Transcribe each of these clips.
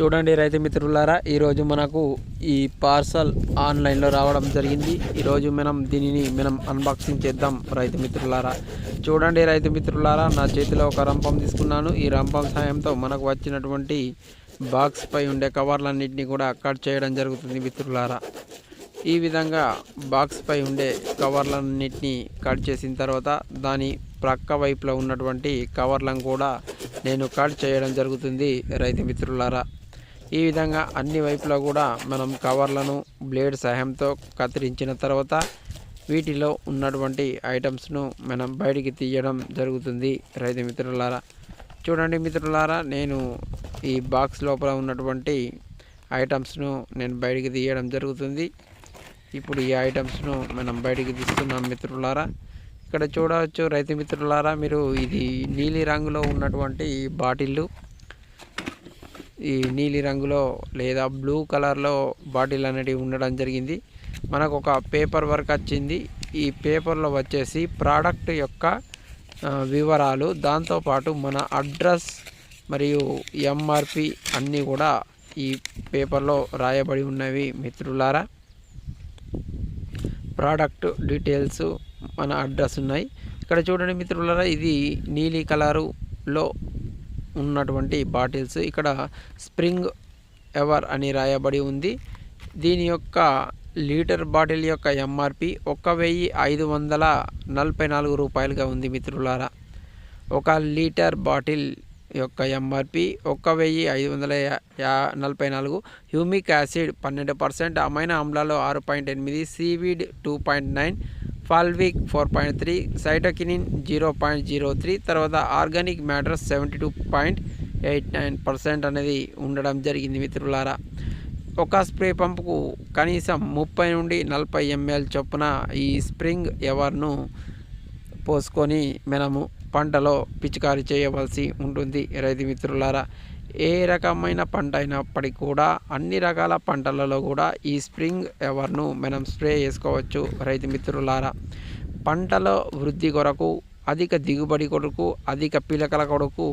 చూడండి రైతు మిత్రులారా ఈరోజు మనకు ఈ పార్సల్ ఆన్లైన్లో రావడం జరిగింది. ఈరోజు మనం దీనిని మనం అన్బాక్సింగ్ చేద్దాం రైతు మిత్రులారా. చూడండి రైతు మిత్రులారా నా చేతిలో ఒక రంపం తీసుకున్నాను. ఈ రంపం సాయంతో మనకు వచ్చినటువంటి బాక్స్ పై ఉండే కవర్లన్నింటినీ కూడా కట్ చేయడం జరుగుతుంది మిత్రులారా. ఈ విధంగా బాక్స్ పై ఉండే కవర్లన్నింటినీ కట్ చేసిన తర్వాత దాని ప్రక్క వైపులో ఉన్నటువంటి కవర్లను కూడా నేను కట్ చేయడం జరుగుతుంది రైతు మిత్రులారా. ఈ విధంగా అన్ని వైపులా కూడా మనం కవర్లను బ్లేడ్ సహాయంతో కత్తిరించిన తర్వాత వీటిలో ఉన్నటువంటి ఐటమ్స్ను మనం బయటికి తీయడం జరుగుతుంది. రైతు మిత్రులారా చూడండి మిత్రులారా నేను ఈ బాక్స్ లోపల ఉన్నటువంటి ఐటమ్స్ను నేను బయటికి తీయడం జరుగుతుంది. ఇప్పుడు ఈ ఐటమ్స్ను మనం బయటికి తీస్తున్నాం మిత్రులారా. ఇక్కడ చూడవచ్చు రైతు మిత్రులారా మీరు ఇది నీలి రంగులో ఉన్నటువంటి బాటిల్లు. ఈ నీలి రంగులో లేదా బ్లూ కలర్లో బాటిల్ అనేటివి ఉండడం జరిగింది. మనకు ఒక పేపర్ వర్క్ వచ్చింది. ఈ పేపర్లో వచ్చేసి ప్రోడక్ట్ యొక్క వివరాలు. దాంతోపాటు మన అడ్రస్ మరియు ఎంఆర్పి అన్నీ కూడా ఈ పేపర్లో రాయబడి ఉన్నవి మిత్రులారా. ప్రోడక్ట్ డీటెయిల్స్ మన అడ్రస్ ఉన్నాయి. ఇక్కడ చూడండి మిత్రులారా ఇది నీలి కలరులో ఉన్నటువంటి బాటిల్స్. ఇక్కడ స్ప్రింగ్ ఎవర్ అని రాయబడి ఉంది. దీని యొక్క లీటర్ బాటిల్ యొక్క ఎంఆర్పి ఒక వెయ్యి ఐదు వందల నలభై నాలుగు రూపాయలుగా ఉంది మిత్రులారా. ఒక లీటర్ బాటిల్ యొక్క ఎంఆర్పి ఒక వెయ్యి ఐదు వందల యా- యా- నలభై నాలుగు. హ్యూమిక్ యాసిడ్ పన్నెండు పర్సెంట్. అమైనా ఆమ్లాలు ఆరు పాయింట్ ఎనిమిది. Seaweed two point nine. Fulvic four point three cytokinin zero point zero three తర్వాత organic matter seventy two point eight nine percent అనేది ఉండడం జరిగింది మిత్రులారా. ఒక స్ప్రే పంపుకు కనీసం ముప్పై నుండి నలభై ఎంఎల్ చొప్పున ఈ స్ప్రింగ్ ఎవర్ను పోసుకొని మనము పంటలో పిచికారీ చేయవలసి ఉంటుంది. రైతు మిత్రులారా ఏ రకమైన పంట అయినప్పటికీ కూడా అన్ని రకాల పంటలలో కూడా ఈ స్ప్రింగ్ ఎవర్ను మనం స్ప్రే చేసుకోవచ్చు రైతు మిత్రులారా. పంటలో వృద్ధి కొరకు అధిక దిగుబడి కొరకు అధిక పిలకల కొరకు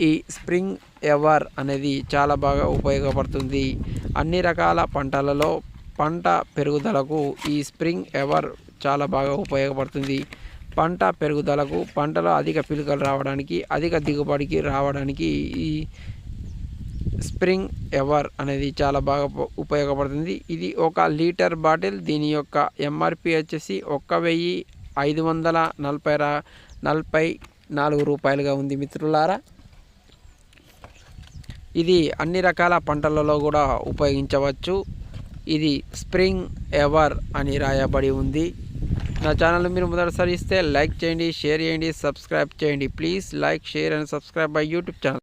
ఈ స్ప్రింగ్ ఎవర్ అనేది చాలా బాగా ఉపయోగపడుతుంది. అన్ని రకాల పంటలలో పంట పెరుగుదలకు ఈ స్ప్రింగ్ ఎవర్ చాలా బాగా ఉపయోగపడుతుంది. పంట పెరుగుదలకు పంటలో అధిక పిలుకలు రావడానికి అధిక దిగుబడికి రావడానికి ఈ స్ప్రింగ్ ఎవర్ అనేది చాలా బాగా ఉపయోగపడుతుంది. ఇది ఒక లీటర్ బాటిల్ దీని యొక్క ఎంఆర్పి వచ్చేసి ఒక్క వెయ్యి ఐదు వందల నలభై రా నలభై నాలుగు రూపాయలుగా ఉంది మిత్రులారా. ఇది అన్ని రకాల పంటలలో కూడా ఉపయోగించవచ్చు. ఇది స్ప్రింగ్ ఎవర్ అని రాయబడి ఉంది. నా ఛానల్ మీరు మొదటిసారి ఇస్తే లైక్ చేయండి షేర్ చేయండి సబ్స్క్రైబ్ చేయండి. Please like share and subscribe my YouTube channel.